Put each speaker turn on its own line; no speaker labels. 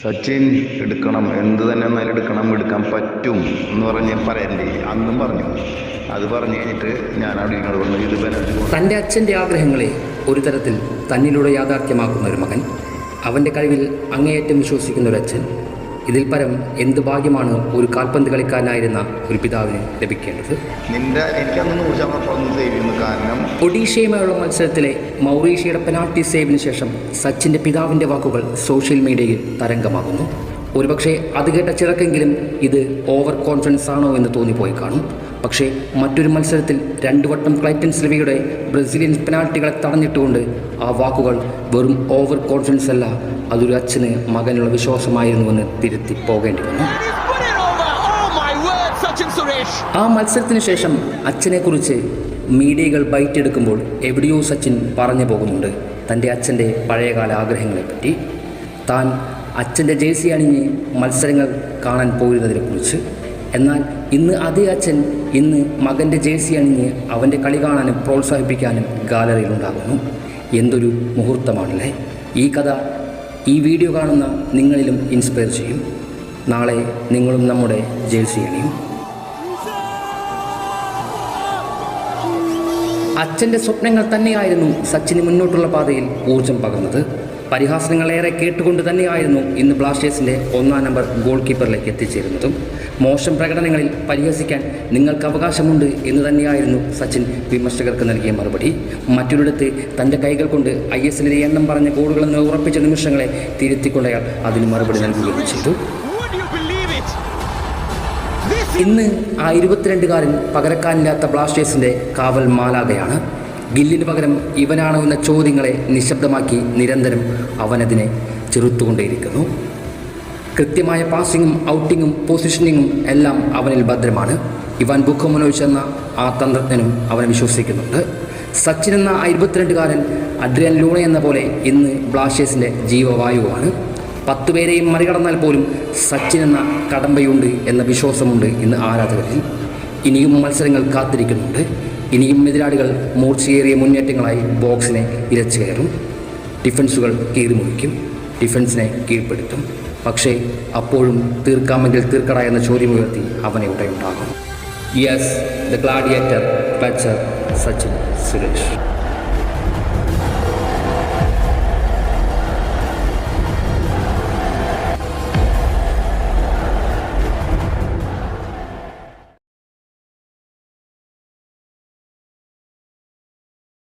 സച്ചിൻ എടുക്കണം എന്ത് തന്നെ എന്നാലും എടുക്കണം എടുക്കാൻ പറ്റും എന്ന് പറഞ്ഞ് പറയണ്ടേ അന്നും പറഞ്ഞു. അത് പറഞ്ഞു കഴിഞ്ഞിട്ട് ഞാൻ അവിടെ ഇങ്ങോട്ട് വന്നു ഇത്
തന്റെ അച്ഛന്റെ ആഗ്രഹങ്ങളെ ഒരു തരത്തിൽ തന്നിലൂടെ യാഥാർത്ഥ്യമാക്കുന്ന ഒരു മകൻ അവന്റെ കഴിവിൽ അങ്ങേയറ്റം വിശ്വസിക്കുന്ന ഒരു അച്ഛൻ ഇതിൽ പരം എന്ത് ഭാഗ്യമാണ് ഒരു കാൽപന്ത് കളിക്കാരനായിരുന്ന ഒരു പിതാവിന് ലഭിക്കേണ്ടത്?
നിന്റെ കാരണം
ഒഡീഷയുമായുള്ള മത്സരത്തിലെ മൗറീഷ്യയുടെ പെനാൾട്ടി സേവിന് ശേഷം സച്ചിന്റെ പിതാവിന്റെ വാക്കുകൾ സോഷ്യൽ മീഡിയയിൽ തരംഗമാകുന്നു. ഒരുപക്ഷെ അത് കേട്ട ചിലക്കെങ്കിലും ഇത് ഓവർ കോൺഫിഡൻസ് ആണോ എന്ന് തോന്നിപ്പോയി കാണും. പക്ഷേ മറ്റൊരു മത്സരത്തിൽ രണ്ടു വട്ടം ക്ലൈറ്റൻ സിൽവിയുടെ ബ്രസീലിയൻ പെനാൾട്ടികളെ തടഞ്ഞിട്ടുകൊണ്ട് ആ വാക്കുകൾ വെറും ഓവർ കോൺഫിഡൻസ് അല്ല അതൊരു അച്ഛന് മകനുള്ള വിശ്വാസമായിരുന്നുവെന്ന് തിരുത്തി പോകേണ്ടി വന്നു. ആ മത്സരത്തിന് ശേഷം അച്ഛനെക്കുറിച്ച് മീഡിയകൾ ബൈറ്റ് എടുക്കുമ്പോൾ എവിടെയോ സച്ചിൻ പറഞ്ഞു പോകുന്നുണ്ട്. തന്റെ അച്ഛന്റെ പഴയകാല ആഗ്രഹങ്ങളെപ്പറ്റി. താൻ അച്ഛന്റെ ജേഴ്സി അണിഞ്ഞ് മത്സരങ്ങൾ കാണാൻ പോയിരുന്നതിനെക്കുറിച്ച്. എന്നാൽ ഇന്ന് അതേ അച്ഛൻ ഇന്ന് മകന്റെ ജേഴ്സി അണിഞ്ഞ് അവന്റെ കളി കാണാനും പ്രോത്സാഹിപ്പിക്കാനും ഗാലറിയിലുണ്ടാകുന്നു എന്തൊരു മുഹൂർത്തമാണല്ലേ? ഈ കഥ ഈ വീഡിയോ കാണുന്ന നിങ്ങളിലും ഇൻസ്പയർ ചെയ്യും. നാളെ നിങ്ങളും നമ്മുടെ ജേഴ്സി അണിയും. അച്ഛന്റെ സ്വപ്നങ്ങൾ തന്നെയായിരുന്നു സച്ചിന് മുന്നോട്ടുള്ള പാതയിൽ ഊർജം പകർന്നത്. പരിഹാസങ്ങളേറെ കേട്ടുകൊണ്ട് തന്നെയായിരുന്നു ഇന്ന് ബ്ലാസ്റ്റേഴ്സിന്റെ ഒന്നാം നമ്പർ ഗോൾ കീപ്പറിലേക്ക് എത്തിച്ചേരുന്നതും. മോശം പ്രകടനങ്ങളിൽ പരിഹസിക്കാൻ നിങ്ങൾക്ക് അവകാശമുണ്ട് എന്ന് തന്നെയായിരുന്നു സച്ചിൻ വിമർശകർക്ക് നൽകിയ മറുപടി. മറ്റൊരിടത്ത് തന്റെ കൈകൾ കൊണ്ട് ഐ എസ് എല്ലിലെ എണ്ണം പറഞ്ഞ ഗോളുകളെന്ന് ഉറപ്പിച്ച നിമിഷങ്ങളെ തിരുത്തിക്കൊണ്ട് അയാൾ അതിന് മറുപടി നൽകുകയും ചെയ്തു. ഇന്ന് ആ ഇരുപത്തിരണ്ടുകാരൻ പകരക്കാനില്ലാത്ത ബ്ലാസ്റ്റേഴ്സിന്റെ കാവൽ മാലാകയാണ് ഗില്ലിന് പകരം ഇവനാണോ എന്ന ചോദ്യങ്ങളെ നിശബ്ദമാക്കി നിരന്തരം അവനതിനെ ചെറുത്തുകൊണ്ടേയിരിക്കുന്നു. കൃത്യമായ പാസിങ്ങും ഔട്ടിങ്ങും പൊസിഷനിങ്ങും എല്ലാം അവനിൽ ഭദ്രമാണ്. ഇവാൻ ബുക്കോമനോവിച്ച് എന്ന ആ തന്ത്രജ്ഞനും അവനെ വിശ്വസിക്കുന്നുണ്ട്. സച്ചിൻ എന്ന ഇരുപത്തിരണ്ടുകാരൻ അഡ്രിയൻ ലൂണ എന്ന പോലെ ഇന്ന് ബ്ലാസ്റ്റേഴ്സിന്റെ ജീവവായുവാണ്. പത്തു പേരെയും മറികടന്നാൽ പോലും സച്ചിൻ എന്ന കടമ്പയുണ്ട് എന്ന വിശ്വാസമുണ്ട് ഇന്ന് ആരാധകരിൽ. ഇനിയും മത്സരങ്ങൾ കാത്തിരിക്കുന്നുണ്ട്. ഇനിയും എതിരാളികൾ മൂർച്ചയേറിയ മുന്നേറ്റങ്ങളായി ബോക്സിനെ ഇരച്ചു കയറും. ഡിഫൻസുകൾ കീറിമുറിക്കും. ഡിഫൻസിനെ കീഴ്പ്പെടുത്തും. പക്ഷേ അപ്പോഴും തീർക്കാമെങ്കിൽ തീർക്കട എന്ന ചോദ്യമുയർത്തി അവനെ ഉടയുണ്ടാകും യെസ് ദ ഗ്ലാഡിയേറ്റർ ക്ലച്ചർ സച്ചിൻ സുരേഷ്